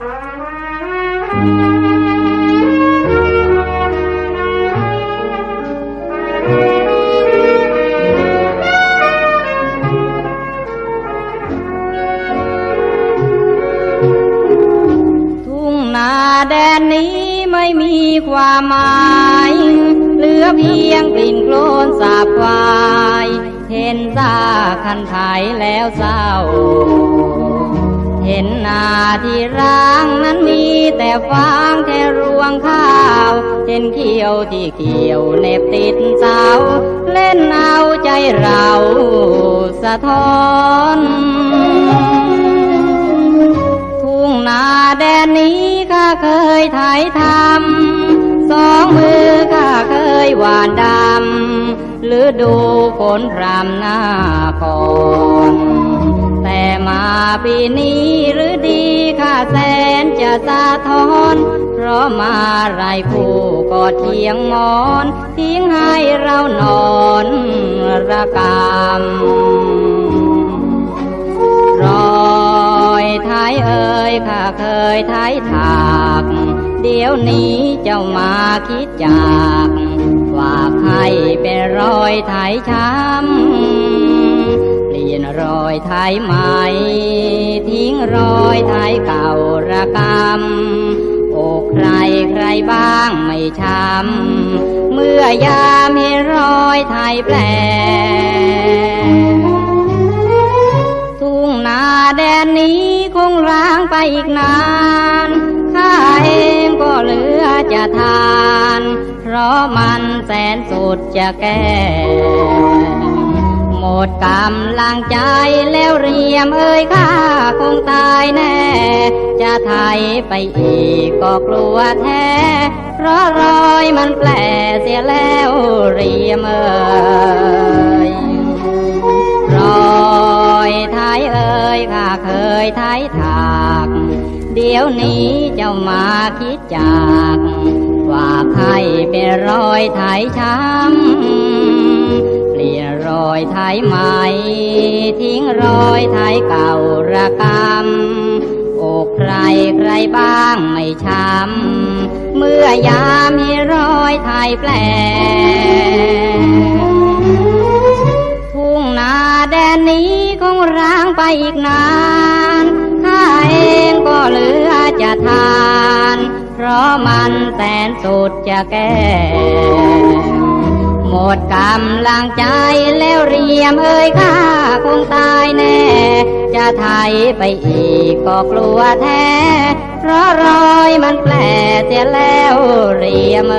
ทุ่งนาแดนนี้ไม่มีความหมายเหลือเพียงกลิ่นโคลนสาบควาย เห็นซาคันไถแล้วเศร้า เห็นนาที่ร้างนั้นมีแต่ฟางแค่รวงข้าว เห็นเขียวที่เขียวเน็บติดเสาเล่นเอาใจเราสะท้อนทุ่งนาแดนนี้ข้าเคยไถทำสองมือข้าเคยหวานดำหรือดูฝนพรำหน้าก่อน แต่มาปีนี้หรือดีข้าแสนจะสะท้อน เพราะมาไรผู้ก็เทียงมอน ทิ้งให้เรานอนระกำรอยท้ายเอ่ยข้าเคยท้ายถากเดี๋ยวนี้เจ้ามาคิดจาก ฝากให้เป็นรอยไทยช้ำ ยนรอยท้ายใหม่ทิ้งรอยท้ายเก่าระกำอกใครใครบ้างไม่ช้ำเมื่อยามเห็นรอยท้ายแปลทุ่งนาแดนนี้คงร้างไปอีกนานข้าเองก็เหลือจะทาน เพราะมันแสนสุดจะแก้ ดกำลังใจแล้วเรียมเอ้ยข้าคงตายแน่ จะไทยไปอีกก็กลัวแท้ เพราะรอยมันแปลเสียแล้วเรียมเอ้ยรอยท้ายเอ่ยข้าเคยท้ายถากเดี๋ยวนี้เจ้ามาคิดจาก ฝากให้เป็นรอยไทยช้ำ อยไทยใหม่ ทิ้งรอยไทยเก่าระกำอกใครใครบ้างไม่ช้ำ เมื่อยามมีรอยไทยแปล ทุ่งนาแดนนี้คงร้างไปอีกนานข้าเองก็เหลือจะทาน เพราะมันแสนสุดจะแก้ หมดกำลังใจแล้วเรียมเอ้ยข้าคงตายแน่ จะไทยไปอีกก็กลัวแท้ เพราะรอยมันแปลเสียแล้วเรียมเอ